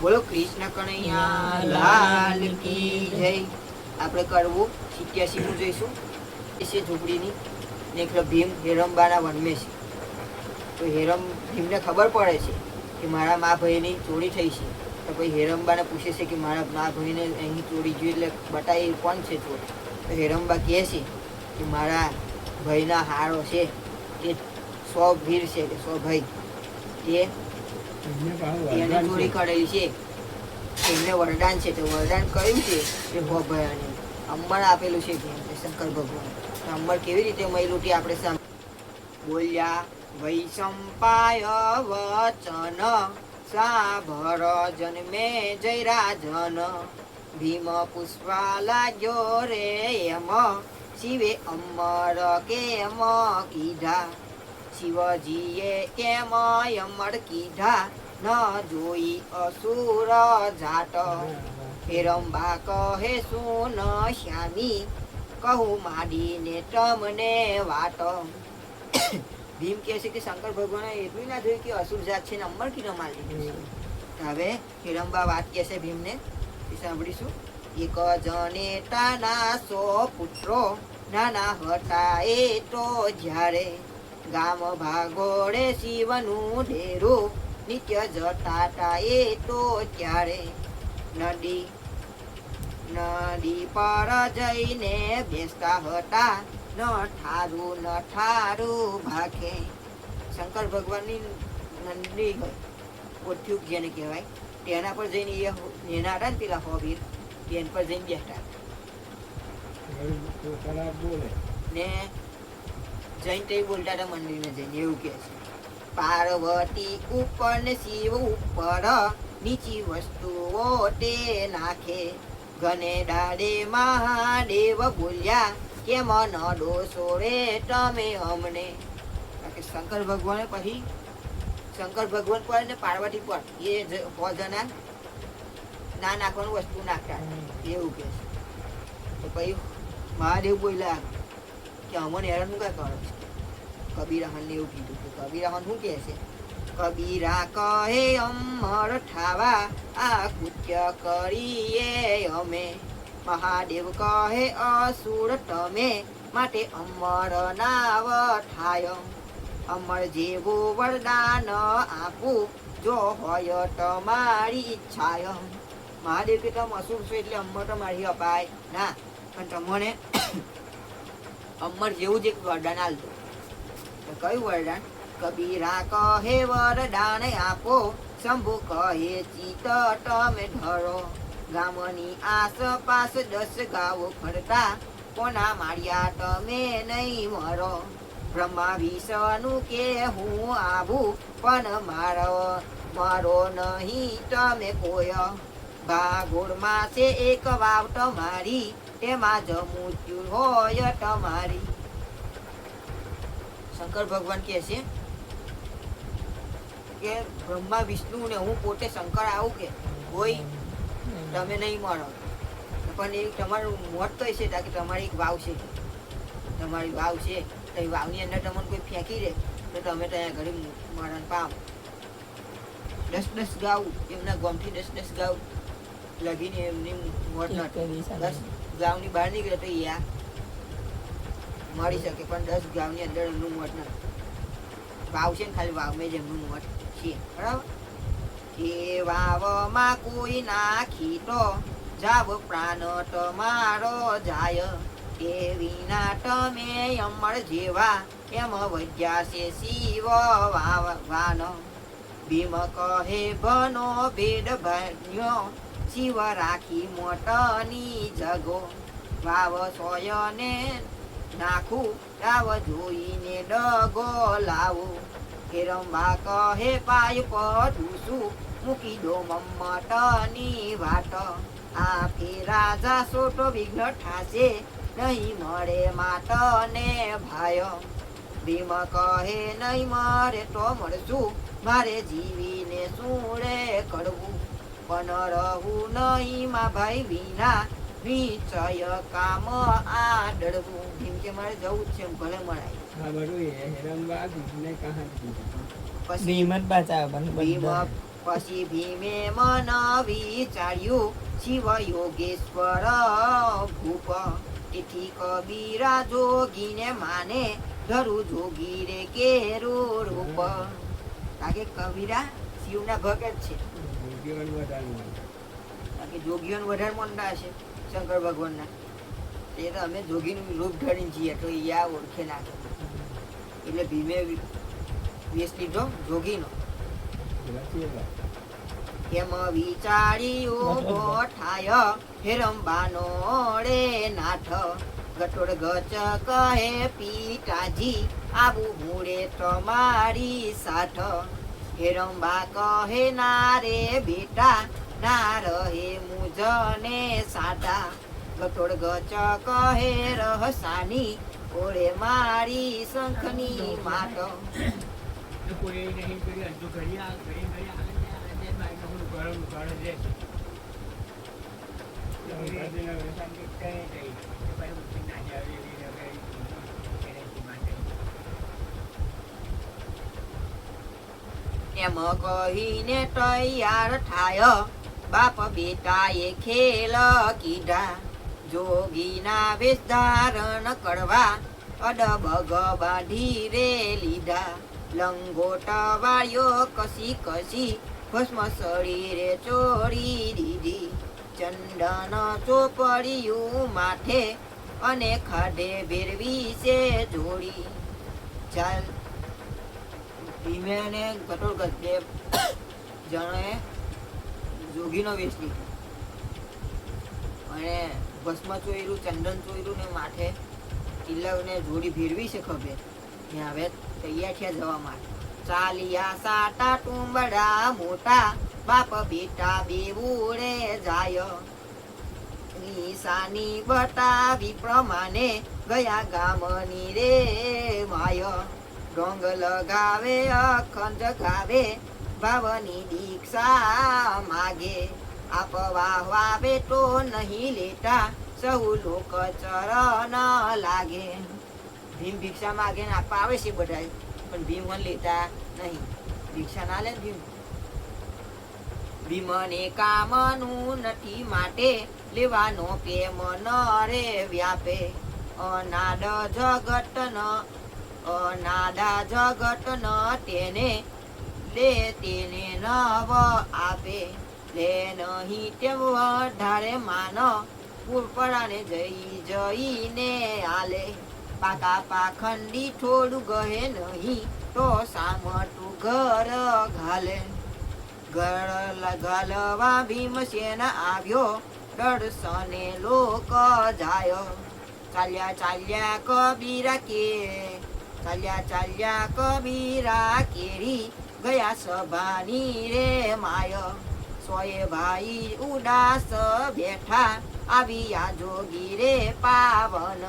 બોલો, કૃષ્ણ કનૈયા, લાલ કી જય. આપણે કરવું સિત્યાસી નું જોઈશું. એ છે ઝૂંપડીની ને એક ભીમ, હેરંબાના વનમે છે. તો હેરમ ભીમને ખબર પડે છે કે મારા મા ભાઈની ચોરી થઈ છે. તો પછી હેરંબાને પૂછે છે કે મારા મા ભાઈને અહીં ચોરી જોઈ એટલે બતાય એ કોણ છે ચોર? તો હેરંબા કહે છે કે મારા ભાઈના હારો છે. તે સો વીર છે કે સો ભાઈ તે એને ચોરી કરેલી છે. એમને વરદાન છે તો વરદાન કયું છે? કે ભો અંબર આપેલું છે શંકર ભગવાન. અંબર કેવી રીતે તે આપણે સામ બોલ્યા વૈશંપાય વચન સાભર જન્મે જય રાજન ભીમ પુષ્પા લાગ્યો રે એમ. શિવે અમર કેમ કીધા? શિવજીએ કેમ અમર કીધા? ન જોઈ અસુર જાટ. હેરંબા કહે, શું ન શ્યામી? કહું માડીને તમને વાટ ભીમ કહે છે કે શંકર ભગવાને એટલું ના જોયું કે અસુર જાત છે ને અમર કીનો મારી હવે હિરંબા વાત કહે છે ભીમને. એ સાંભળીશું. એક જણે તાના સો પુત્રો, નાના હતા એ તો જ્યારે ગામ ભાગોળે શિવનું ડેરું નિત્ય જતા તા એ તો ત્યારે નદી નદી પર જઈને બેસતા હતા. ન ઠારું ન ઠારું ભાખે શંકર ભગવાનની નંદી ઓઠ્યું જેને કહેવાય તેના પર જઈને એ એના હતા ને પેલા હોબીર તેન પર જઈને બેઠા. ને જૈન તે બોલતા હતા મંદિરને જઈને એવું કહે છે. પાર્વતી ઉપર ને શિવ ઉપર નીચી વસ્તુઓ તે નાખે. ઘને દાડે મહાદેવ બોલ્યા કે મન ડોસો રે તમે અમને? શંકર ભગવાને પછી, શંકર ભગવાન પર ને પાર્વતી પર એ ભોજના ના નાખવાનું વસ્તુ નાખતા. એવું કે તો પછી મહાદેવ બોલ્યા, કે અમને હેરાન શું કાંઈ કરો છો કબીરાહન એવું કીધું કે કબીરાહન શું કહે છે? કબીરા કહે, અમર ઠાવા આ કૃત્ય કરીએ અમે. મહાદેવ કહે, અસુર તમે માટે અમર નાવ થાય અમર જેવું વરદાન આપું, જો હોય તમારી ઈચ્છાય. મહાદેવ કે, તમે અસુર છો એટલે અમર તમારી અપાય. ના, પણ તમને અમર જેવું જ એક વરદાન આલતું. તો કયું વરદાન કબીરા કહે વરદાન આપો, શંભુ કહે ચિત તમે ધરો ગામની આસપાસ દસ ગાવો ફરતા, કોના માર્યા તમે નહીં મરો. બ્રહ્મા વિષ્ણુ કે, હું આવું પણ મારો મારો નહીં તમે કોય. ભાગોળમાં છે એક વાવ તમારી તેમાં જ મૃત્યુ હોય તમારી. શંકર ભગવાન કહે છે કે બ્રહ્મા વિષ્ણુ ને હું પોતે શંકર આવું કે? કોઈ તમે નહીં મળો પણ એ તમારું મોત તો છે કે તમારી એક વાવ છે. તમારી વાવ છે તો એ વાવની અંદર તમને કોઈ ફેંકી દે તો તમે ત્યાં ઘરે મરણ પામ. દસ દસ ગાવ એમના ગોમથી દસ દસ ગાઉ લગીને એમની મોત ન દસ ગાઉની બહાર નીકળે તો યા મળી શકે, પણ દસ ગામની અંદર એમનું મોત ન વાવ છે ને ખાલી વાવમાં જ એમનું છે બરાબર? કે વાવમાં કોઈ નાખી તો જાવ પ્રાણ તમારો જાય. તે વિના તમે અમર જેવા, એમ વધ્યા છે શિવ વાન. ભીમ કહે, ભનો ભેદ ભન્યો શિવ રાખી મોટની જગો. વાવ સોયને નાખું રાવ જોઈને ડગો લાવો હેરંબા કહે પાય પઢું મૂકી દો મમ્મટની વાટ આ ફેરા જાશો તો વિઘ્ન ઠાશે નહીં મળે માટને ભાય ભીમ કહે નહીં મરે તો મળશું મારે જીવીને શું રે કરવું પણ રહું નહીં માં ભાઈ વિના નિશ્ચય કામ આડવું કેમ કે મારે જવું જ છે ભલે મળાય. હા બરોબર પછી ભીમ બચાવે પછી મન વિચાર્યું શિવ યોગેશ્વર ભૂપ. તેથી કબીરા જોગીને માને ધરું જોગી રે કેરો રૂપ. લાગે કબીરા શિવના ભગત છે. બાકી જોગીઓને વધારે માનતા હશે શંકર ભગવાનના. એ તો અમે જોગીનું રૂપ ધરીને છીએ તો એ આ ઓળખે નાખે એટલે ભીમે વેશ લીધો જોગીનો. એમ વિચારી ઊભો થાય હેરંબાનો રે નાથ. ગટોડ ગચ કહે પીતાજી આવું મૂળે તમારી સાથ. હેરંબા કહે ના રે બેટા ના રહે મુજને સાટા ગટોડ ગચ કહે રહસાની, ઓળે મારી શંખની માત એમ કહીને તૈયાર થાય. બાપ બેટાએ ખેલ કીધા. જોગીના વેશ ધારણ કરવા અડબગ બાંધી રે લીધા. લંગોટ વાળ્યો કસી કસી ભસ્મ શરીરે ચોરી દીધી. ચંદન ચોપડિયું માથે અને ખાડે ભેરવી છે જોડી. ચાલ. ભીમે અને ઘટોળગજ બે. જણે જોગીનો વેશ લીધો અને ભસ્મ ચોર્યું ચંદન ચોર્યું ને માથે તિલકને જોડી ભેરવી છે ખભે. ને હવે તૈયાર થયા જવા માટે. ચાલિયા સાટા ટુંબડા મોટા બાપ બેટા બેવુડે જાય. નિશાની બતાવી પ્રમાણે ગયા ગામની રે માય. ડોંગ લગાવે, અખંડ ગાવે ભાવની દીક્ષા માગે આપવા વાવે નહીં લેતા સૌ લોક ચરણ લાગે. ભીમ ભિક્ષા માગે ને આપવા આવે છે બધા પણ ભીમ લેતા નહીં. ભિક્ષા ના લે ભીમ? ભીમને કામનું નથી માટે લેવાનો પ્રેમ ન રે વ્યાપે. અનાદ જગત ન અનાદા જગત ન તેને લે તેને નવ આપે. લે નહીં તેમ વધારે માન પૂરપડાને જઈ જઈને આલે. પાકા પાખંડી થોડું ગહે નહીં તો સામટું ઘર ઘાલે. ઘર ઘાલવા ભીમસેન આવ્યો. દર્શને લોક જાય. ચાલ્યા ચાલ્યા કબીરા કે. ચાલ્યા ચાલ્યા કબીરા કેરી. ગયા સભાની રે માય. સોએ ભાઈ ઉદાસ બેઠા, આવ્યા જોગી રે પાવન.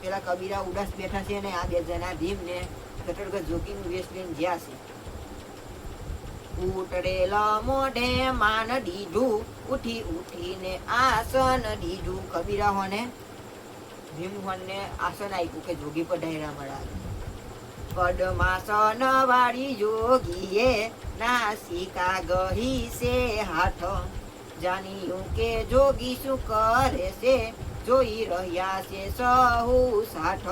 પેલા કબીરા ઉદાસ બેઠા છે ને આ બે જણા ભીમ ને કટડગઢ જોગીનું વેશ લઈને જ્યાં છે. ઉતરેલ મોઢે માન દીધું, ઉઠી ઉઠીને આસન દીધું. કબીરા હોને ભીમ હોને આસન આપ્યું કે જોગી પઢાયરા મળા પદ્માસન વાળી જોગીએ નાસિકા ગહી છે હાથ. જાણ્યું કે જોગી શું કરે છે, જોઈ રહ્યા છે સહુ સાઠ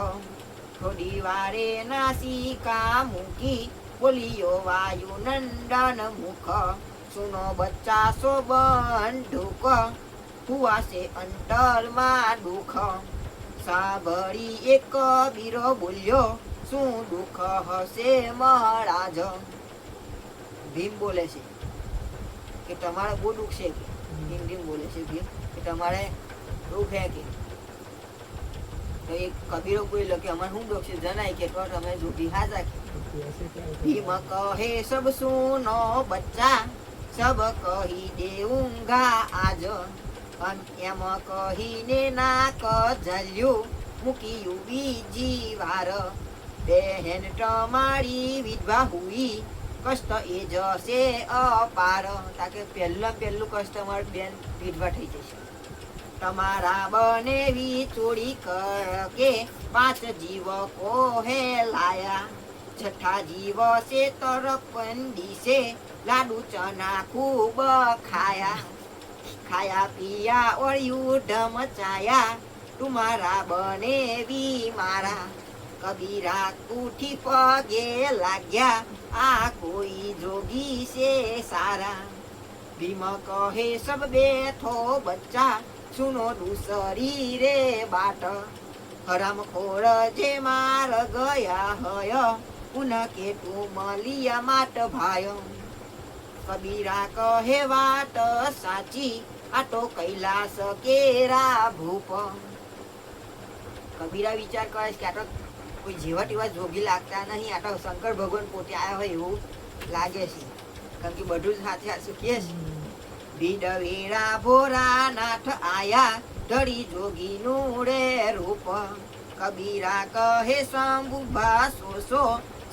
થોડી વારે નાસિકા મૂકી બોલિયો, વાયુ નંદન મુખ. સુનો બચ્ચા સોબન ઢુક હુઆશે અંતરમાં દુઃખ. સાંભળી એક બીરો બોલ્યો શું દુઃખ હશે મહારાજ ભીમ બોલે છે કે તમારે બહુ દુઃખ છે કે? ભીમ ભીમ બોલે છે ભીમ કે તમારે દુઃખ હે કે? તો એક કબીરો કોઈ કે અમારે શું દુઃખ છે? જણાય કે તો તમે જોગી હાજા ભીમ કહે, સબ સુનો બચ્ચા, સબ કહી દેઉંગા આજ. અન એમ કહીને ના કજલ્યું મૂક્યું બીજી વાર. બહેન તમારી વિધવા હુઈ કષ્ટ એ જશે અપાર તાકે પહેલા પહેલું કસ્ટમર બેન વિધવા થઈ જશે તમારા બનેવી ચોરી કર કે પાંચ જીવકો હે લાયા છઠ્ઠા જીવ છે તરફ દિશે લાડુ ચના ખૂબ ખાયા ખાયા પિયા ઓળ્યું ઢમચાયા તુમારા બનેવી મારા કબીરા કુઠી પગે લાગ્યા, આ કોઈ જોગી છે સારા? ભીમ કહે, સબ બેઠો બચ્ચા, સુનો દુસરી રે બાટ. હરામ ખોર જે માર ગયા હય ઉન કે તું મલિયા માટ ભાય. કબીરા કહે, વાત સાચી, આટો કૈલાસ કેરા ભૂપ. કબીરા વિચાર કરે કે આ તો કોઈ જેવા તેવા જોગી લાગતા નહીં. આ શંકર ભગવાન પોતે આવ્યા હોય એવું લાગે છે. કારણ કે બધું જ સાથે આ શીખીએ છીએ ભીડ વેળા ભોરા નાથ આયા ધડી જોગીનું રે રૂપ. કબીરા કહે શંભુભા સોસો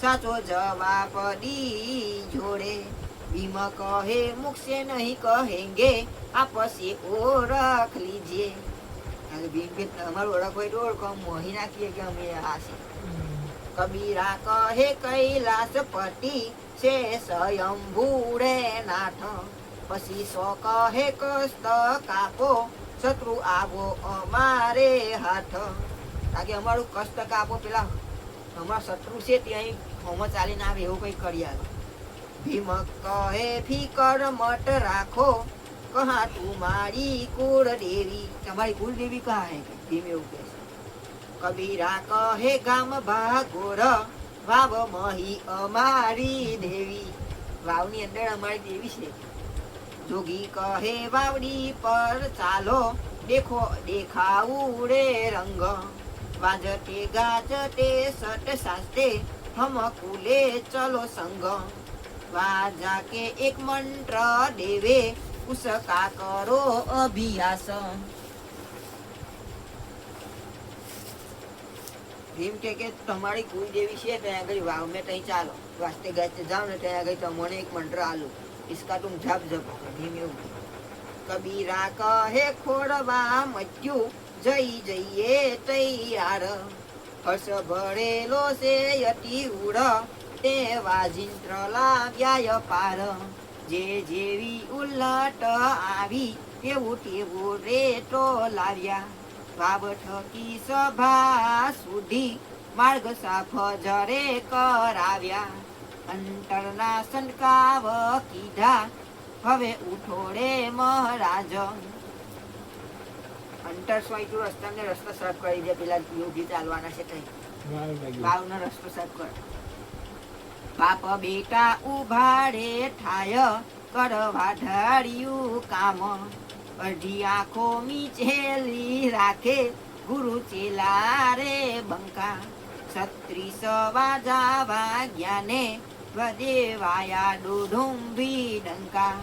સાચો જવાબ દી જોડે. ભીમ કહે, મુકશે નહીં કહેંગે આપસે ઓળખ લીજે. ભીમ ભીમ તમારું ઓળખ હોય તો ઓળખો મોહી નાખીએ કે અમે આ છે. કબીરા કહે કૈલાસ પતિ છે સ્વયંભૂ રે નાથ. પછી સો કહે કસ્ત કાપો, શત્રુ આવો અમારે હાથ. કારણ અમારું કષ્ટ કાપો પેલા. અમારા શત્રુ છે ત્યાં હોમો ચાલીને આવે એવું કંઈક કરી આવે. ભીમ કહે, ફીકર મટ રાખો. કહા તું મારી કુળ દેવી. તમારી કુળ દેવી કહા હે? ભીમ એવું કહે છે. કબીરા કહે, ગામ ભાગોર, વાવ મહી અમારી દેવી. વાવની અંદર અમારી દેવી છે. જોગી કહે, વાવડી પર ચાલો, દેખો, દેખાવું રે રંગ. વાજતે, ગાજતે, સટ સાસ્તે હમ કુલે, ચલો સંગ. વાજા કે, એક મંત્ર દેવે ઉસકા કરો અભ્યાસ. ભીમ કે કે તમારી કુલ કુળદેવી છે, ત્યાં આગળ વાવ, મેં ત્યાં ચાલો. વાસ્તે ગાસ્તે જાઓ ને ત્યાં આગળ તમને એક મંત્ર આલું. ઇસકા તું જપ જપ ભીમ એવું કબીરા કહે, ખોડવા મચ્યું, જઈ જઈએ તૈયાર. હર્ષ ભળેલો છે અતિ ઉડ તે વાજિંત્ર લાવ્યા પાર. જે જેવી ઉલટ આવી, તેવું તેવું રેટો લાવ્યા. વાવ ઠકી સભા સુધી માર્ગ સાફ જરે કરાવ્યા. અંતરના સંકાવ કીધા હવે ઉઠોડે મહારાજ. અંતર સ્વાઈતું રસ્તાને રસ્તો સાફ કરી દે પેલા યોગી ચાલવાના છે તઈ. વાવનો રસ્તો સાફ કર. બાપ બેટા ઉભાડે થાય કરવા ધાર્યું કામ. અઢી આંખો મીચેલી રાખે, ગુરુ ચેલા રે બંકા. છત્રીસ વાજા વાગ્યાને વદેવાયા ડુડુંભી ડંકા.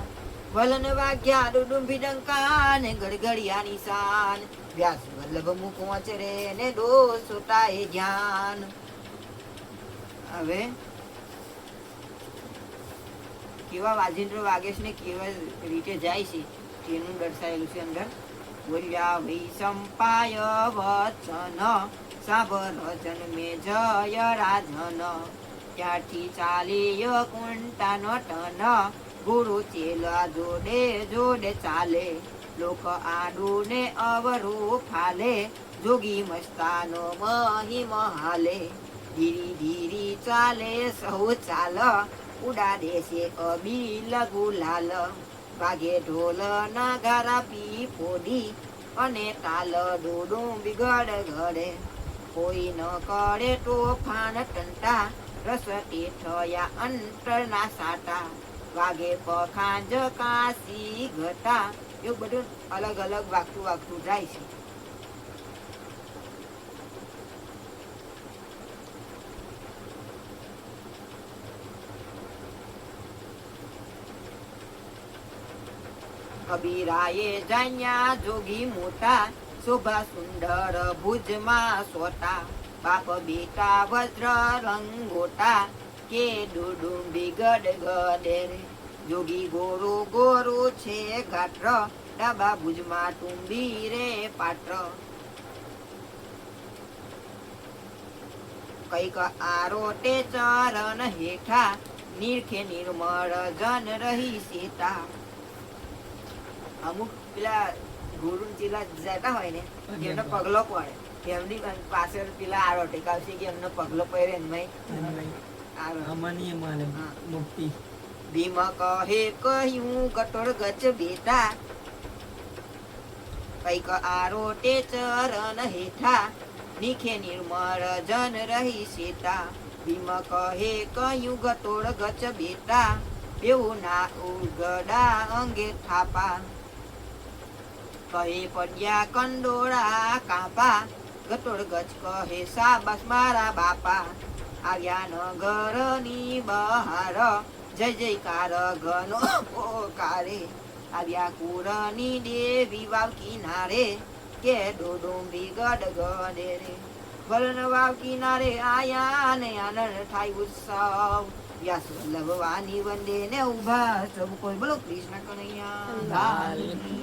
વલન વાગ્યા ડુડુંભી ડંકા ને ગડગડિયા નિશાન વ્યાસ વલ્લભ મુખ રે ને દો એ ધ્યાન. હવે કેવા વાજિંદ્ર વાગેશ ને કેવા રીતે જાય છે? તેનું દર્શાવેલું છે અંદર બોલ્યા વૈ સંપાય વચન સાબર જન્મે જય રાજન ત્યાંથી ચાલે કુંટા નટન ગુરુ ચેલા જોડે જોડે ચાલે લોક આડું ને અવરું ફાલે જોગી મસ્તાનો મહિમ હાલે ધીરી ધીરી ચાલે સૌ ચાલ ઉડા દેશે અબીલ ગુલાલ વાગે ઢોલ નગારા પી પોડી અને તાલ ડોડું બિગડ ઘડે. કોઈ ન કરે તોફાન ટંટા, રસ થયા અંતરના સાટા. વાગે પખાંજ કાશી ઘટા. એવું બધું અલગ અલગ વાગતું વાગતું જાય છે. કબીરાએ જાણ્યા, જોગી મોટા, શોભા સુંદર, ભુજમાં સોટા, બાપ બેટા વજ્ર રંગોટા, કે ડુડુંબી ગડ ગડે જોગી ગોરો ગોરો છે ગાત્ર, ડાબા ભુજમાં ટુંબી રે પાત્ર. કંઈક આરોટે ચરણ હેઠા, નીરખે નિર્મળ જન રહી સીતા. અમુક પેલા ગુરુ જેલા જતા હોય ને એમનો પગલો પડે. એમની પાછળ પેલા આરો ટેકાવશે કે એમનો પગલો પહેરે અમાની માને મુક્તિ ભીમ કહે કહ્યું કટોળ ગચ બેટા કંઈક આરોટે ચરણ હેઠા નીખે નિર્મળ જન રહી સીતા ભીમ કહે કહ્યું ગટોળ ગચ બેટા બેવું ના ઉગડા અંગે થાપા. કહે પડ્યા કંડોળા કાપા, ગટોળ ગચ કહે સાબસ મારા બાપા. આવ્યા ન ઘરની બહાર, જય જયકાર ઘનો પોકારે. આવ્યા કુરની દેવી વાવ કિનારે, કે ડોડુંબી ગડ ગડે રે વરણ વાવ કિનારે આયા ને આનંદ થાય ઉત્સવ. વ્યાસ વલ્લભવાની વંદે ને ઊભા સબ કોઈ. બોલો કૃષ્ણ કનૈયા.